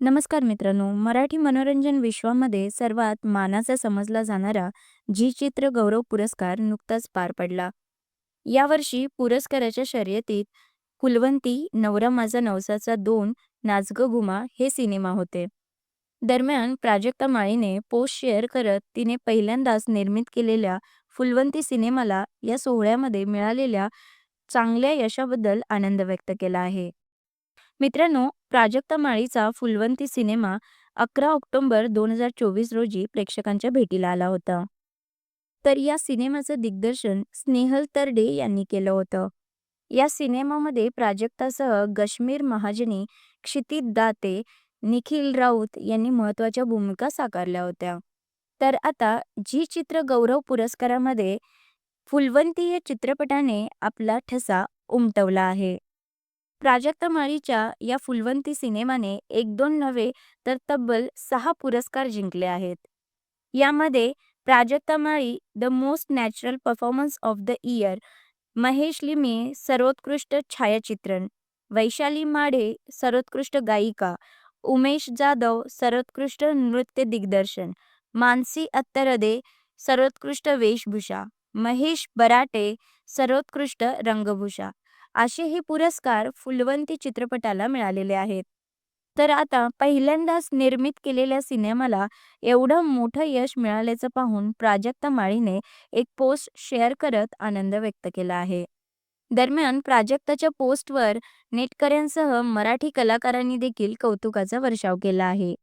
नमस्कार मित्रांनो मराठी मनोरंजन विश्वामध्ये सर्वात मानाचा समजला जाणारा झी चित्र गौरव पुरस्कार नुकताच पार पडला. यावर्षी पुरस्काराच्या शर्यतीत कुलवंती नवरा माझा नवसाचा दोन नाचग घुमा हे सिनेमा होते. दरम्यान प्राजक्ता माळीने पोस्ट शेअर करत तिने पहिल्यांदाच निर्मित केलेल्या फुलवंती सिनेमाला या सोहळ्यामध्ये मिळालेल्या चांगल्या यशाबद्दल आनंद व्यक्त केला आहे. मित्रांनो प्राजक्ता माळीचा फुलवंती सिनेमा अकरा ऑक्टोबर दोन हजार चोवीस रोजी प्रेक्षकांच्या भेटीला आला होता. तर या सिनेमाचं दिग्दर्शन स्नेहल तरडे यांनी केलं होतं. या सिनेमामध्ये प्राजक्तासह गश्मीर महाजनी क्षितिज दाते निखिल राऊत यांनी महत्त्वाच्या भूमिका साकारल्या होत्या. तर आता झी चित्र गौरव पुरस्कारामध्ये फुलवंती या चित्रपटाने आपला ठसा उमटवला आहे. प्राजक्त माळीच्या या फुलवंती सिनेमाने एक दोन नव्हे तर तब्बल सहा पुरस्कार जिंकले आहेत. यामध्ये Prajakta Mali the most natural performance of the year Mahesh Limaye सर्वोत्कृष्ट छायाचित्रण वैशाली माढे सर्वोत्कृष्ट गायिका उमेश जाधव सर्वोत्कृष्ट नृत्य दिग्दर्शन मानसी अत्तरदे सर्वोत्कृष्ट वेशभूषा महेश बराटे सर्वोत्कृष्ट रंगभूषा असे हे पुरस्कार फुलवंती चित्रपटाला मिळालेले आहेत. तर आता पहिल्यांदाच निर्मित केलेल्या सिनेमाला एवढं मोठं यश मिळाल्याचं पाहून प्राजक्ता माळीने एक पोस्ट शेअर करत आनंद व्यक्त केला आहे. दरम्यान प्राजक्ताच्या पोस्टवर नेटकऱ्यांसह मराठी कलाकारांनी देखील कौतुकाचा वर्षाव केला आहे.